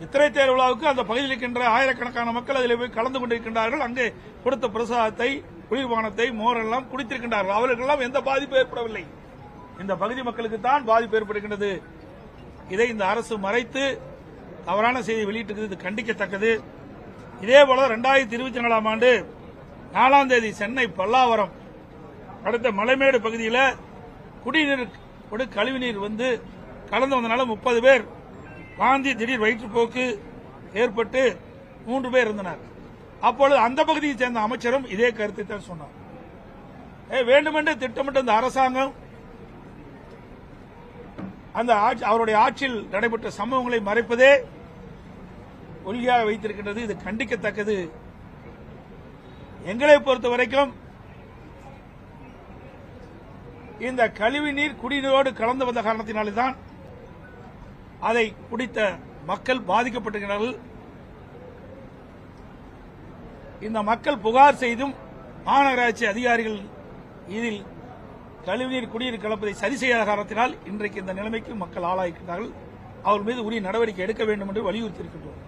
சித்திரை தேர் விழாவுக்கு அந்த பகுதியில் இருக்கின்ற ஆயிரக்கணக்கான மக்கள் அதில் போய் கலந்து கொண்டிருக்கின்றார்கள். அங்கே கொடுத்த பிரசாதத்தை குளிர்பானத்தை மோரெல்லாம் குடித்திருக்கின்றார்கள். அவர்களுக்கெல்லாம் எந்த பாதிப்பு ஏற்படவில்லை. இந்த பகுதி மக்களுக்கு தான் பாதிப்பு ஏற்படுகின்றது. இதை இந்த அரசு மறைத்து தவறான செய்தி வெளியிட்டிருக்கிறது. இது கண்டிக்கத்தக்கது. இதே போல ரெண்டாயிரத்தி இருபத்தி நாலாம் ஆண்டு நாலாம் தேதி சென்னை பல்லாவரம் அடுத்த மலைமேடு பகுதியில் குடிநீர் கழிவுநீர் வந்து கலந்து வந்தனால முப்பது பேர் வாந்தி திடீர் வயிற்றுப்போக்கு ஏற்பட்டு மூன்று பேர் இருந்தனர் அப்பொழுது அந்த பகுதியை சேர்ந்த அமைச்சரும் இதே கருத்தை தான் சொன்னார். ஏ, திட்டமிட்ட இந்த அரசாங்கம் அந்த ஆட்சி- அவருடைய ஆட்சியில் நடைபெற்ற சம்பவங்களை மறைப்பதே கொள்கையாக வைத்திருக்கின்றது. இது கண்டிக்கத்தக்கது. எங்களை பொறுத்த வரைக்கும் இந்த கழிவு நீர் குடிநீரோடு கலந்து வந்த காரணத்தினால்தான் அதை குடித்த மக்கள் பாதிக்கப்பட்டிருக்கிறார்கள். இந்த மக்கள் புகார் செய்தும் மாநகராட்சி அதிகாரிகள் இதில் கழிவுநீர் குடிநீர் கலப்பதை சரி செய்யாத காரணத்தினால் இன்றைக்கு இந்த நிலைமைக்கு மக்கள் ஆளாயிருக்கிறார்கள் அவர் மீது உரிய நடவடிக்கை எடுக்க வேண்டும் என்று வலியுறுத்தியிருக்கின்றோம்.